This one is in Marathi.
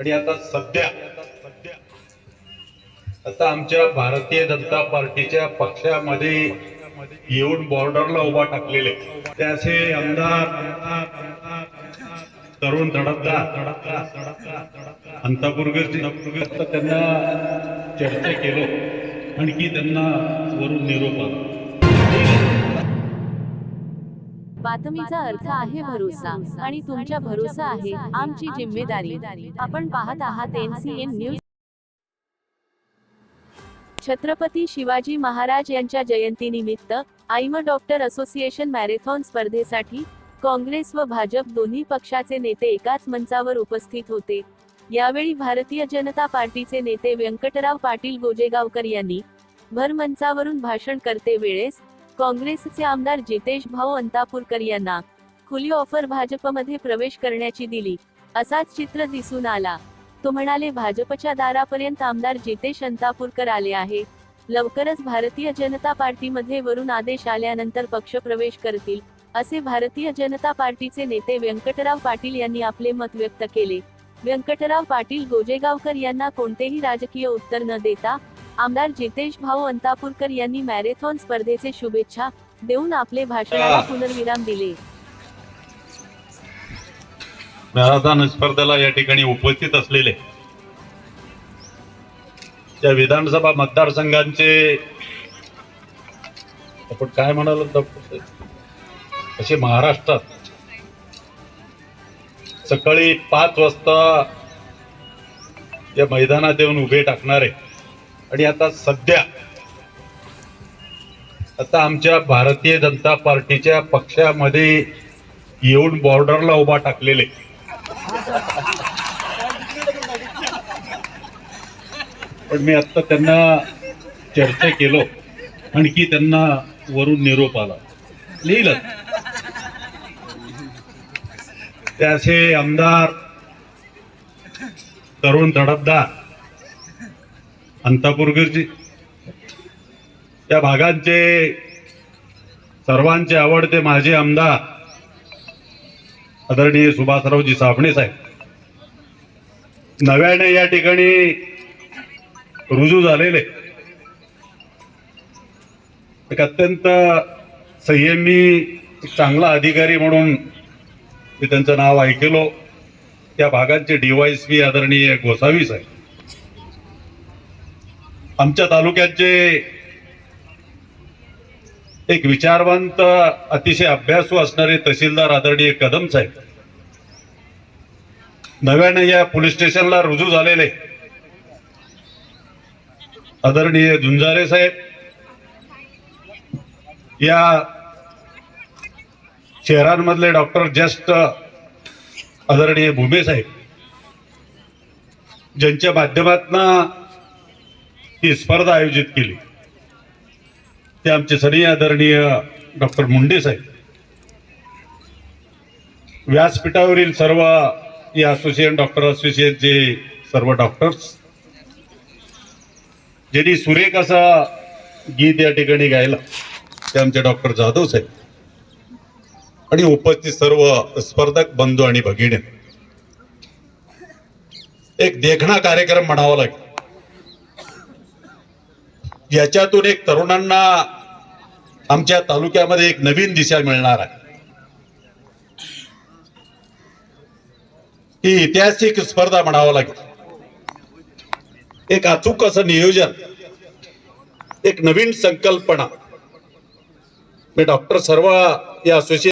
आणि आता सध्या आता आमच्या भारतीय जनता पार्टीच्या पक्षामध्ये येऊन बॉर्डरला उभा टाकलेले त्याचे असे आमदार तरुण धडकदार अंतापूरकर त्यांना चर्चा केलो आणखी त्यांना वरून निरोप आला. बातमीचा अर्थ आहे भरोसा आणि तुमच्या भरोसा आहे आमची जिम्मेदारी. आपण पाहत आहात एनसीएन न्यूज. छत्रपती शिवाजी महाराज यांच्या जयंतीनिमित्त आईम डॉक्टर असोसिएशन मॅरेथॉन स्पर्धेसाठी काँग्रेस व भाजप दोन्ही पक्षाचे नेते एकाच मंचावर उपस्थित होते. यावेळी भारतीय जनता पार्टीचे नेते व्यंकटराव पाटील गोजेगावकर यांनी भर मंचावरून भाषण करते वेळेस काँग्रेसचे आमदार जितेश भाऊ अंतापूरकर यांना खुली ऑफर भाजपमध्ये प्रवेश करण्याची दिली. असाच चित्र दिसून आला. तो म्हणाले भाजपच्या दारापर्यंत आमदार जितेश अंतापूरकर आले आहे. लवकरच भारतीय जनता पार्टीमध्ये वरून आदेश आल्यानंतर पक्ष प्रवेश करतील. असे भारतीय जनता पार्टीचे नेते व्यंकटराव पाटील यांनी आपले मत व्यक्त केले. व्यंकटराव पाटील गोजेगावकर यांना कोणतेही राजकीय उत्तर न देता आमदार जितेश भाऊ अंतापूरकर यांनी मॅरेथॉन स्पर्धेचे शुभेच्छा देऊन आपले भाषणाला पुनर्विराम दिले. मॅरेथॉन स्पर्धेला या ठिकाणी उपस्थित असलेले त्या विधानसभा मतदारसंघांचे आपण काय म्हणालो असे महाराष्ट्रात सकाळी पाच वाजता या मैदानात येऊन उभे टाकणारे आणि आता सध्या आता आमच्या भारतीय जनता पार्टीच्या पक्षामध्ये येऊन बॉर्डरला उभा टाकलेले. पण मी आता त्यांना चर्चा केलो आणखी त्यांना वरून निरोप आला. लिहिलं. त्याचे आमदार तरुण धडपदार अंतापूरकरजी. त्या भागांचे सर्वांचे आवडते माजी आमदार आदरणीय सुभाषरावजी साबणे साहेब. नव्याने या ठिकाणी रुजू झालेले. एक अत्यंत संयमी चांगला अधिकारी म्हणून मी त्यांचं नाव ऐकलो. त्या भागांचे डीवायसपी आदरणीय गोसावी साहेब. आमच्या तालुक्याचे एक विचारवंत अतिशय अभ्यासू असणारे तहसीलदार आदरणीय कदम साहेब. नव्याने या पोलीस स्टेशनला रुजू झालेले. आदरणीय झुंजारे साहेब. या शहरांमधले डॉक्टर जस्ट आदरणीय भूमे साहेब ज्यांच्या माध्यमातून ही स्पर्धा आयोजित केली. ते आमचे सनी आदरणीय डॉक्टर मुंडे साहेब. व्यासपीठावरील सर्व या असोसिएशन डॉक्टर असोसिएशनचे सर्व डॉक्टर्स ज्यांनी सुरेख असा गीत या ठिकाणी गायला ते आमचे डॉक्टर जाधव साहेब. आणि उपस्थित सर्व स्पर्धक बंधू आणि भगिनी. एक देखणा कार्यक्रम म्हणावा लागेल. याच्यातून एक तरुणांना आमच्या तालुक्यामध्ये एक नवीन दिशा मिळणार आहे. ही ऐतिहासिक स्पर्धा म्हणावं लागेल. एक अचूक असं नियोजन एक नवीन संकल्पना. मी डॉक्टर सर्व या असोसिएशन